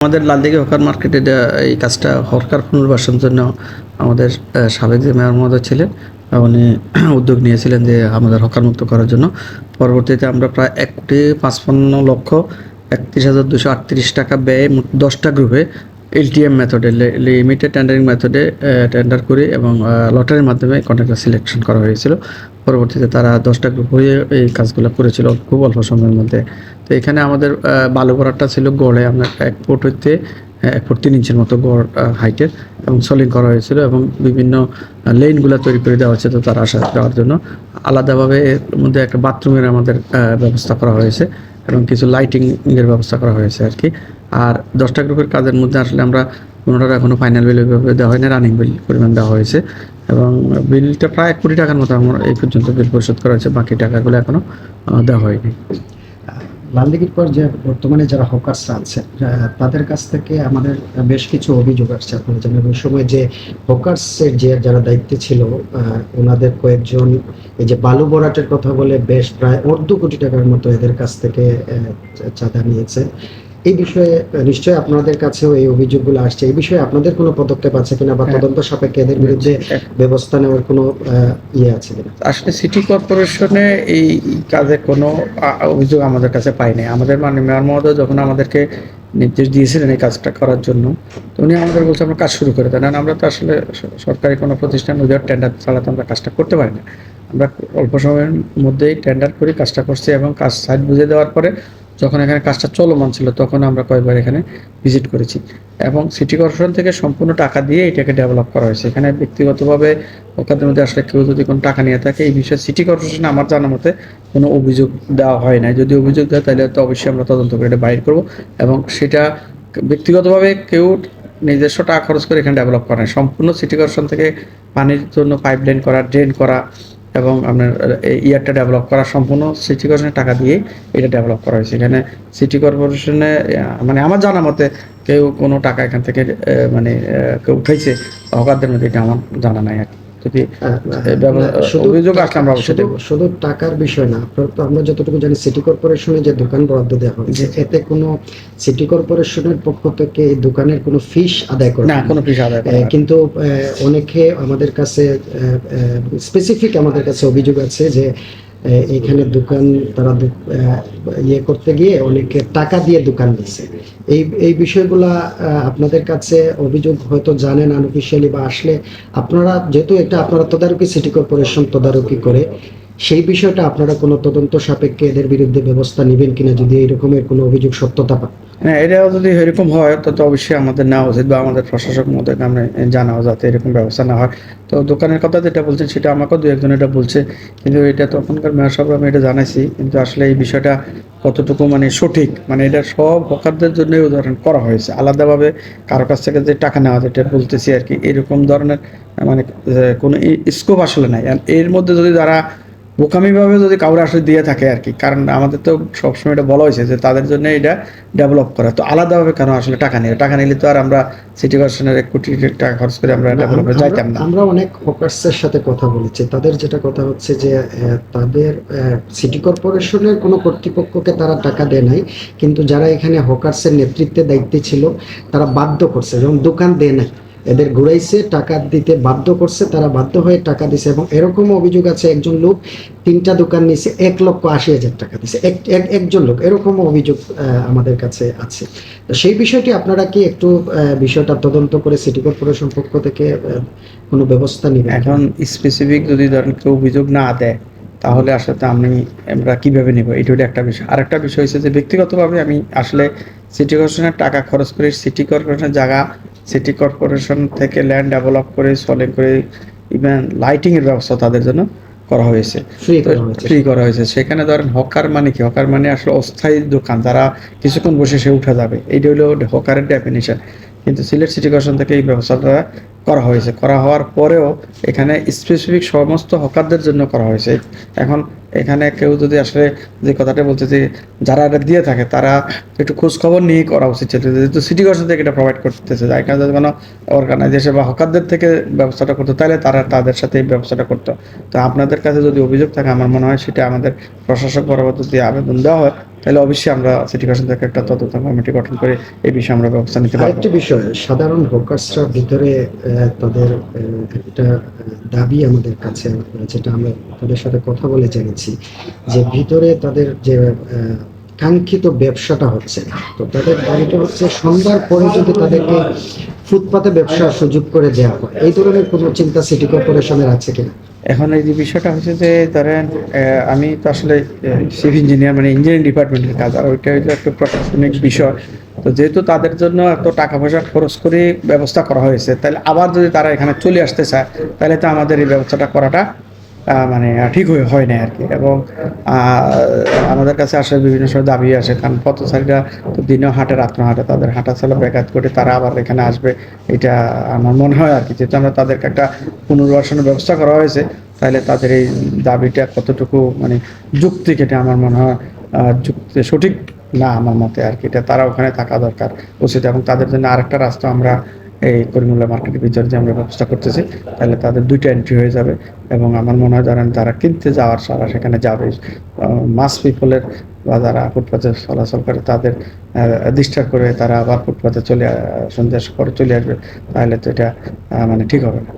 আমাদের লালদিঘি হকার মার্কেটে এই কাজটা হরকার পুনর্বাসনের জন্য আমাদের সাবেক যে মেয়র মহোদয় ছিলেন, উনি উদ্যোগ নিয়েছিলেন যে আমাদের হকার মুক্ত করার জন্য। পরবর্তীতে আমরা প্রায় এক কোটি পাঁচপান্ন লক্ষ একত্রিশ হাজার দুশো আটত্রিশ টাকা ব্যয়ে দশটা গ্রুপে এলটিএম মেথডে লিমিটেড টেন্ডারিং মেথডে টেন্ডার করে এবং লটারির মাধ্যমে কন্ট্রাক্টর সিলেকশন করা হয়েছিল। পরবর্তীতে তারা দশটা গ্রুপ হয়ে এই কাজগুলো করেছিল খুব অল্প সময়ের মধ্যে। তো এখানে আমাদের বালু ভরাটটা ছিল গড়ে আমরা এক ফুট হইতে এক ফুট তিন ইঞ্চির মতো গড় হাইটের এবং সলিং করা হয়েছিল এবং বিভিন্ন লেনগুলো তৈরি করে দেওয়া হয়েছে তো তারা আসা যাওয়ার জন্য। আলাদাভাবে এর মধ্যে একটা বাথরুমের আমাদের ব্যবস্থা করা হয়েছে এবং কিছু লাইটিংয়ের ব্যবস্থা করা হয়েছে আর কি। আর দশটা গ্রুপের কাজের মধ্যে আসলে আমরা কোনোটার এখনও ফাইনাল বিল ওইভাবে দেওয়া হয়নি রানিং বিল পরিমাণ দেওয়া হয়েছে। এবং বিলটা প্রায় কোটি টাকার মতো আমরা এই পর্যন্ত বিল পরিশোধ করা হয়েছে বাকি টাকাগুলো এখনও আহ, দেওয়া হয়নি। লালদিঘির পর যে বর্তমানে যারা হকার্সরা আছে তাদের কাছ থেকে আমাদের বেশ কিছু অভিযোগ আসছে আপনারা জানেন ওই সময় যে হকার্সের যে যারা দায়িত্বে ছিল ওনাদের কয়েকজন এই যে বালু বরাটের কথা বলে বেশ প্রায় অর্ধ কোটি টাকার মতো এদের কাছ থেকে চাঁদা নিয়েছে। এই বিষয়ে নিশ্চয়ই আপনাদের কাছেও এই অভিযোগগুলো আসছে। এই বিষয়ে আপনাদের কোনো পদক্ষেপ আছে কিনা বা হ্যাঁ। তদন্ত সাপেক্ষে এদের বিরুদ্ধে ব্যবস্থা নেওয়ার কোনো ইয়ে আছে কিনা? আসলে সিটি কর্পোরেশনে এই কাজে কোনো অভিযোগ আমাদের কাছে পাইনি আমাদের মানে মেয়র মহোদয় যখন আমাদেরকে নির্দেশ দিয়েছিলেন এই কাজটা করার জন্য তো উনি আমাদের বলছে আমরা কাজ শুরু করে দেন। আমরা তো আসলে সরকারি কোনো প্রতিষ্ঠান ওদের টেন্ডার ছাড়া তো আমরা কাজটা করতে পারি না। আমরা অল্প সময়ের মধ্যেই টেন্ডার করে কাজটা করছি এবং কাজ সাইড বুঝে দেওয়ার পরে যখন এখানে কাজটা চলমান ছিল, তখন আমরা কয়েকবার এখানে ভিজিট করেছি। এবং সিটি কর্পোরেশন থেকে সম্পূর্ণ টাকা দিয়ে এটাকে ডেভেলপ করা হয়েছে। এখানে ব্যক্তিগতভাবে ওখানের মধ্যে আসলে কেউ যদি কোনো টাকা নিয়ে থাকে, এই বিষয়ে সিটি কর্পোরেশনে আমার জানা মতে কোনো অভিযোগ দেওয়া হয় না যদি অভিযোগ দেয়, তাহলে তো অবশ্যই আমরা তদন্ত করে এটা বাইর করব এবং সেটা ব্যক্তিগতভাবে কেউ নিজস্ব টাকা খরচ করে এখানে ডেভেলপ করে। সম্পূর্ণ সিটি কর্পোরেশন থেকে পানির জন্য পাইপলাইন করা ড্রেন করা এবং আপনার ইয়ারটা ডেভেলপ করা সম্পূর্ণ সিটি কর্পোরেশনের টাকা দিয়ে এটা ডেভেলপ করা হয়েছে। এখানে সিটি কর্পোরেশনে মানে আমার জানা মতে কেউ কোনো টাকা এখান থেকে মানে কেউ উঠেছে হকারদের মধ্যে এটা আমার জানা নাই আর কি। যদি এই ব্যব- শুধু অভিযোগ আসলে আমরা অবশ্যই শুধু টাকার বিষয় না আমরা যতটুকু জানি সিটি কর্পোরেশনে যে দোকান বরাদ্দ দেওয়া হয়েছে এতে কোনো সিটি কর্পোরেশনের পক্ষ থেকে এই দোকানের কোনো ফিস আদায় করে না কোনো ফিস আদায় করা। কিন্তু অনেকে আমাদের কাছে স্পেসিফিক আমাদের কাছে অভিযোগ আছে যে এইখানে দোকান, তারা ইয়ে করতে গিয়ে অনেকে টাকা দিয়ে দোকান দিচ্ছে এই এই বিষয়গুলা আপনাদের কাছে অভিযোগ হয়তো জানেন আনুফিসিয়ালি বা আসলে আপনারা যেহেতু এটা আপনারা তদারকি, সিটি কর্পোরেশন তদারকি করে, সেই বিষয়টা আপনারা কোনো তদন্ত সাপেক্ষে এদের বিরুদ্ধে ব্যবস্থা নেবেন কিনা যদি এরকমের রকমের কোনো অভিযোগ সত্যতা পান হ্যাঁ এটাও যদি এরকম হয়, তো অবশ্যই আমাদের নেওয়া উচিত বা আমাদের প্রশাসক মধ্যে আমরা জানাও যাতে এরকম ব্যবস্থা না হয়। তো দোকানের কথা যেটা বলছেন, সেটা আমাকেও দু একজন এটা বলছে। কিন্তু এটা তখনকার মেয়র সাহেব আমি এটা জানাইছি। কিন্তু আসলে এই বিষয়টা কতটুকু মানে সঠিক? মানে এটা সব হকারদের জন্য উদাহরণ করা হয়েছে। আলাদাভাবে কারও কাছ থেকে যে টাকা নেওয়া যেটা বলতেছি আর কি, এরকম ধরনের মানে কোনো স্কোপ আসলে নাই। এর মধ্যে যদি যারা বোকামিভাবে যদি কাউরে আসলে দিয়ে থাকে আর কি কারণ আমাদের তো সবসময় এটা বলা হয়েছে যে তাদের জন্য এটা ডেভেলপ করা। তো আলাদাভাবে কেন আসলে টাকা নিয়ে টাকা নিলে তো আর আমরা সিটি কর্পোরেশনের এক কোটি টাকা খরচ করে আমরা ডেভেলপে যাইতাম না। আমরা- অনেক হকার্সের সাথে কথা বলেছি। তাদের যেটা কথা হচ্ছে যে তাদের সিটি কর্পোরেশনের কোনো কর্তৃপক্ষকে তারা টাকা দেয় নাই কিন্তু যারা এখানে হকার্সের নেতৃত্বে দায়িত্বে ছিল তারা বাধ্য করছে। এবং দোকান দেয় নাই এদের ঘুরাইছে, টাকা দিতে বাধ্য করছে, তারা বাধ্য হয়ে টাকা দিছে এবং এরকম অভিযোগ আছে, একজন লোক তিনটা দোকান নিছে, এক লক্ষ আশি হাজার টাকা দিছে, এক, এক- একজন লোক এরকম অভিযোগ আমাদের কাছে আছে। তো সেই বিষয়টি আপনারা কি একটু বিষয়টা তদন্ত করে সিটি কর্পোরেশন পক্ষ থেকে কোনো ব্যবস্থা নেবেন? এখন স্পেসিফিক যদি ধরেন কেউ অভিযোগ না দেয়, তাহলে আসলে আমি, আমরা কীভাবে নেব? এটা হলো একটা বিষয়। আরেকটা বিষয় হচ্ছে যে ব্যক্তিগতভাবে আমি আসলে সিটি কর্পোরেশনের টাকা খরচ করে সিটি কর্পোরেশনের জায়গা সিটি কর্পোরেশন থেকে ল্যান্ড ডেভেলপ করে সলিং করে ইভেন লাইটিংয়ের ব্যবস্থা তাদের জন্য করা হয়েছে। ফ্রি করা হয়েছে। ফ্রি করা হয়েছে। সেখানে ধরেন হকার মানে কি? হকার মানে আসলে অস্থায়ী দোকান। যারা কিছুক্ষণ বসে সে উঠা যাবে। এইটা হলো হকারের ডেফিনেশন কিন্তু সিলেট সিটি কর্পোরেশন থেকে এই ব্যবস্থাটা করা হয়েছে। করা হওয়ার পরেও এখানে স্পেসিফিক সমস্ত হকারদের জন্য করা হয়েছে। এখন এখানে কেউ যদি আসলে যে কথাটা বলছে যে যারা এটা দিয়ে থাকে, তারা একটু খোঁজ খবর নিয়ে করা উচিত ছিল। যেহেতু সিটি কর্পোরেশন থেকে এটা প্রোভাইড করতেছে, যার কারণে যদি কোনো অর্গানাইজেশন বা হকারদের থেকে ব্যবস্থাটা করতো, তাহলে তারা তাদের সাথে এই ব্যবস্থাটা করতো। তো আপনাদের কাছে যদি অভিযোগ থাকে, আমার মনে হয় সেটা আমাদের প্রশাসক বরাবর যদি আবেদন দেওয়া হয় তাহলে অবশ্যই আমরা সিটি কর্পোরেশন একটা তদন্ত কমিটি গঠন করে এই বিষয়ে আমরা ব্যবস্থা নিতে পারব। আরেকটি বিষয়, সাধারণ হকার্সরা ভিতরে তাদের একটা দাবি আমাদের কাছে যেটা আমরা তাদের সাথে কথা বলে জেনেছি, যে ভিতরে তাদের যে কাঙ্ক্ষিত ব্যবসাটা হচ্ছে, তো তাদের দাবিটা হচ্ছে সন্ধ্যার পরে যদি তাদেরকে ফুটপাতে ব্যবসার সুযোগ করে দেওয়া হয়, এই ধরনের কোনো চিন্তা সিটি কর্পোরেশনের আছে কিনা? এখন এই যে বিষয়টা হচ্ছে যে ধরেন আমি তো আসলে সিভিল ইঞ্জিনিয়ার মানে ইঞ্জিনিয়ারিং ডিপার্টমেন্টের কাজ, আর ওইটা হচ্ছে একটা প্রশাসনিক বিষয়। তো যেহেতু তাদের জন্য এত টাকা পয়সা খরচ করে ব্যবস্থা করা হয়েছে, তাহলে আবার যদি তারা এখানে চলে আসতে চায়, তাহলে তো আমাদের এই ব্যবস্থাটা করাটা মানে ঠিক হয়ে হয় না আর কি এবং আমাদের কাছে আসলে বিভিন্ন সময় দাবি আসে, কারণ পথচারীরা তো দিনেও হাঁটে রাত্রে হাঁটে, তাদের হাঁটা চলা ব্যাঘাত করে তারা আবার এখানে আসবে। এটা আমার মনে হয় আর কি যেহেতু আমরা তাদেরকে একটা পুনর্বাসনের ব্যবস্থা করা হয়েছে, তাহলে তাদের এই দাবিটা কতটুকু মানে যুক্তি কেটে আমার মনে হয় যুক্তি সঠিক না আমার মতে আর কি এটা তারা ওখানে থাকা দরকার উচিত। এবং তাদের জন্য আরেকটা রাস্তা আমরা এই করিমুল্লা মার্কেটের ভিতরে যে আমরা ব্যবস্থা করতেছি, তাহলে তাদের দুইটা এন্ট্রি হয়ে যাবে এবং আমার মনে হয় ধরেন তারা কিনতে যাওয়ার সারা সেখানে যাবে। মাস পিপলের বা যারা ফুটপাথে চলাচল করে, তাদের ডিস্টার্ব করে তারা আবার ফুটপাথে চলে সন্ধ্যা পরে চলে আসবে, তাহলে তো এটা মানে ঠিক হবে না।